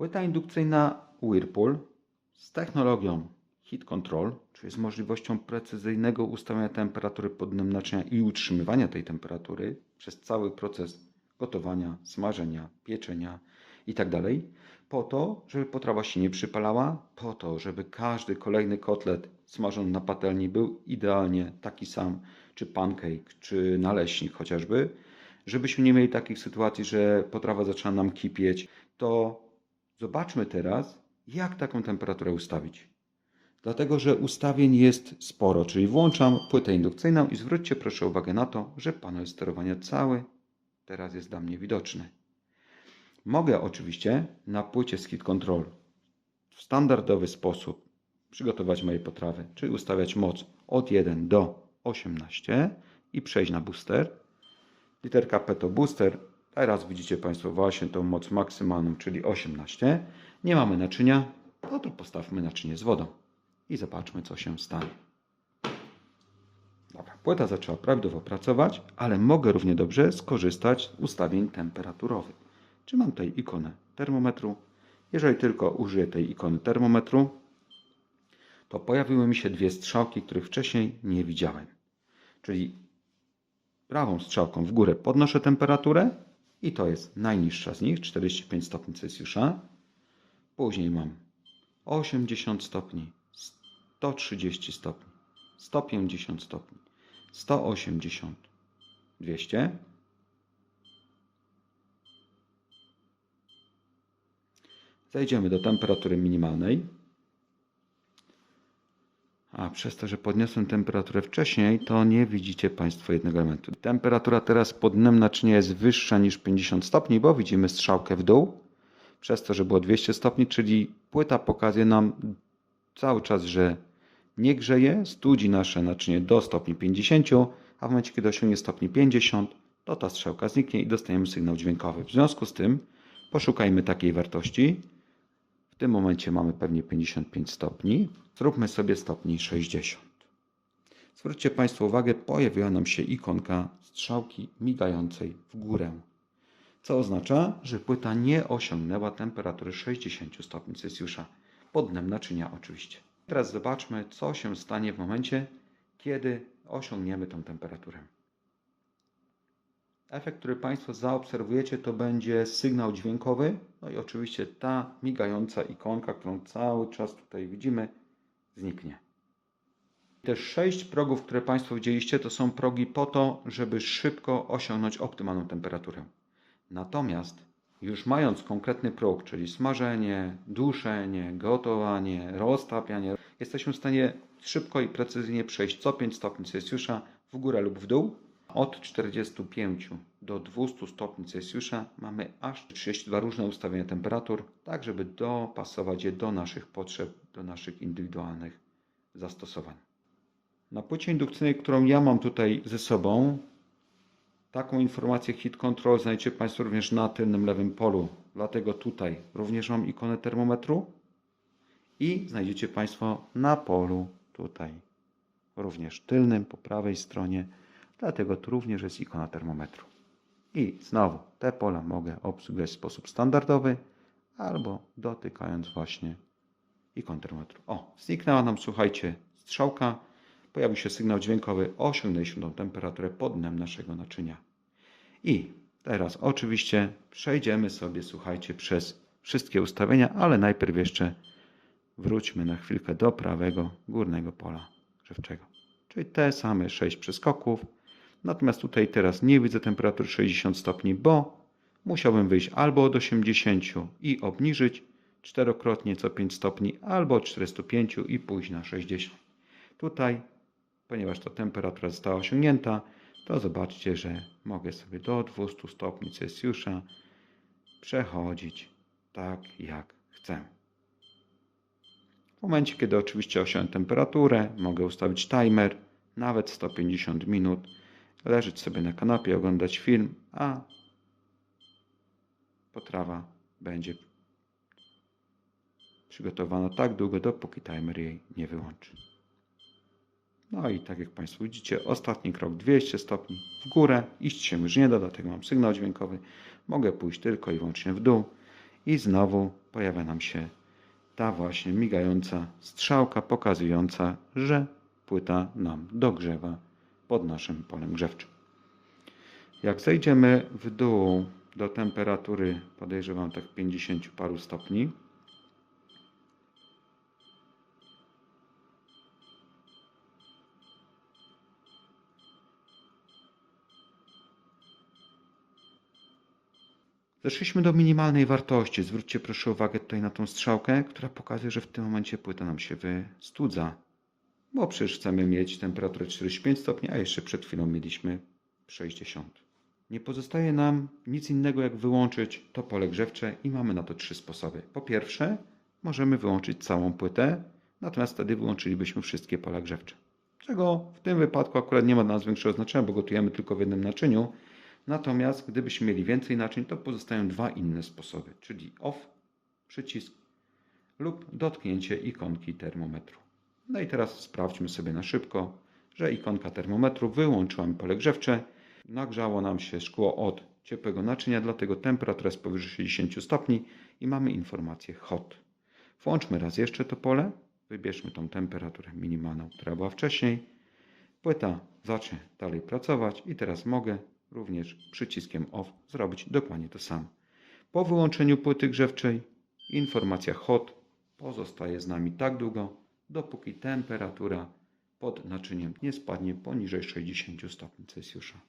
Płyta indukcyjna Whirlpool z technologią Heat Control, czyli z możliwością precyzyjnego ustawiania temperatury pod dnem naczynia i utrzymywania tej temperatury przez cały proces gotowania, smażenia, pieczenia itd. Po to, żeby potrawa się nie przypalała, po to, żeby każdy kolejny kotlet smażony na patelni był idealnie taki sam, czy pancake, czy naleśnik chociażby, żebyśmy nie mieli takich sytuacji, że potrawa zaczyna nam kipieć, to zobaczmy teraz, jak taką temperaturę ustawić. Dlatego, że ustawień jest sporo, czyli włączam płytę indukcyjną i zwróćcie proszę uwagę na to, że panel sterowania cały teraz jest dla mnie widoczny. Mogę oczywiście na płycie Heat Control w standardowy sposób przygotować moje potrawy, czyli ustawiać moc od 1 do 18 i przejść na booster. Literka P to booster. Teraz widzicie Państwo właśnie tą moc maksymalną, czyli 18. Nie mamy naczynia, no to postawmy naczynie z wodą i zobaczmy, co się stanie. Dobra, płyta zaczęła prawidłowo pracować, ale mogę równie dobrze skorzystać z ustawień temperaturowych. Czy mam tutaj ikonę termometru? Jeżeli tylko użyję tej ikony termometru, to pojawiły mi się dwie strzałki, których wcześniej nie widziałem. Czyli prawą strzałką w górę podnoszę temperaturę i to jest najniższa z nich, 45 stopni Celsjusza. Później mam 80 stopni, 130 stopni, 150 stopni, 180, 200. Zejdziemy do temperatury minimalnej. A przez to, że podniosłem temperaturę wcześniej, to nie widzicie Państwo jednego elementu. Temperatura teraz pod dnem naczynia jest wyższa niż 50 stopni, bo widzimy strzałkę w dół. Przez to, że było 200 stopni, czyli płyta pokazuje nam cały czas, że nie grzeje, studzi nasze naczynie do stopni 50, a w momencie, kiedy osiągnie stopni 50, to ta strzałka zniknie i dostajemy sygnał dźwiękowy. W związku z tym poszukajmy takiej wartości. Tym momencie mamy pewnie 55 stopni. Zróbmy sobie stopni 60. Zwróćcie Państwo uwagę, pojawiła nam się ikonka strzałki migającej w górę. Co oznacza, że płyta nie osiągnęła temperatury 60 stopni Celsjusza. Pod dnem naczynia oczywiście. Teraz zobaczmy, co się stanie w momencie, kiedy osiągniemy tą temperaturę. Efekt, który Państwo zaobserwujecie, to będzie sygnał dźwiękowy. No i oczywiście ta migająca ikonka, którą cały czas tutaj widzimy, zniknie. Te sześć progów, które Państwo widzieliście, to są progi po to, żeby szybko osiągnąć optymalną temperaturę. Natomiast już mając konkretny próg, czyli smażenie, duszenie, gotowanie, roztapianie, jesteśmy w stanie szybko i precyzyjnie przejść co 5 stopni Celsjusza w górę lub w dół. Od 45 do 200 stopni Celsjusza mamy aż 32 różne ustawienia temperatur, tak żeby dopasować je do naszych potrzeb, do naszych indywidualnych zastosowań. Na płycie indukcyjnej, którą ja mam tutaj ze sobą, Taką informację Hit Control znajdziecie Państwo również na tylnym lewym polu. Dlatego tutaj również mam ikonę termometru i znajdziecie Państwo na polu tutaj również tylnym po prawej stronie. Dlatego tu również jest ikona termometru. I znowu te pola mogę obsługiwać w sposób standardowy albo dotykając właśnie ikon termometru. O, zniknęła nam, słuchajcie, strzałka pojawił się sygnał dźwiękowy, osiągnęliśmy tą temperaturę pod dnem naszego naczynia. I teraz oczywiście przejdziemy sobie, słuchajcie, przez wszystkie ustawienia, ale najpierw jeszcze wróćmy na chwilkę do prawego górnego pola grzewczego. Czyli te same 6 przeskoków. Natomiast tutaj teraz nie widzę temperatury 60 stopni, bo musiałbym wyjść albo od 80 i obniżyć czterokrotnie co 5 stopni, albo od 405 i pójść na 60. Tutaj ponieważ ta temperatura została osiągnięta, to zobaczcie, że mogę sobie do 200 stopni Celsjusza przechodzić tak jak chcę. W momencie, kiedy oczywiście osiągnę temperaturę, mogę ustawić timer, nawet 150 minut, leżeć sobie na kanapie, oglądać film, a potrawa będzie przygotowana tak długo, dopóki timer jej nie wyłączy. No i tak jak Państwo widzicie, ostatni krok 200 stopni w górę. Iść się już nie da, dlatego mam sygnał dźwiękowy. Mogę pójść tylko i wyłącznie w dół i znowu pojawia nam się ta właśnie migająca strzałka pokazująca, że płyta nam dogrzewa pod naszym polem grzewczym. Jak zejdziemy w dół do temperatury, podejrzewam tak 50 paru stopni, Zeszliśmy do minimalnej wartości. Zwróćcie proszę uwagę tutaj na tą strzałkę, która pokazuje, że w tym momencie płyta nam się wystudza. Bo przecież chcemy mieć temperaturę 45 stopni, a jeszcze przed chwilą mieliśmy 60. Nie pozostaje nam nic innego jak wyłączyć to pole grzewcze i mamy na to trzy sposoby. Po pierwsze, możemy wyłączyć całą płytę, natomiast wtedy wyłączylibyśmy wszystkie pola grzewcze. Czego w tym wypadku akurat nie ma dla nas większego znaczenia, bo gotujemy tylko w jednym naczyniu. Natomiast gdybyśmy mieli więcej naczyń, to pozostają dwa inne sposoby, czyli off, przycisk lub dotknięcie ikonki termometru. No i teraz sprawdźmy sobie na szybko, że ikonka termometru wyłączyła mi pole grzewcze. Nagrzało nam się szkło od ciepłego naczynia, dlatego temperatura jest powyżej 60 stopni i mamy informację hot. Włączmy raz jeszcze to pole, wybierzmy tą temperaturę minimalną, która była wcześniej. Płyta zacznie dalej pracować i teraz mogę również przyciskiem OFF zrobić dokładnie to samo. Po wyłączeniu płyty grzewczej informacja hot pozostaje z nami tak długo, dopóki temperatura pod naczyniem nie spadnie poniżej 60 stopni Celsjusza.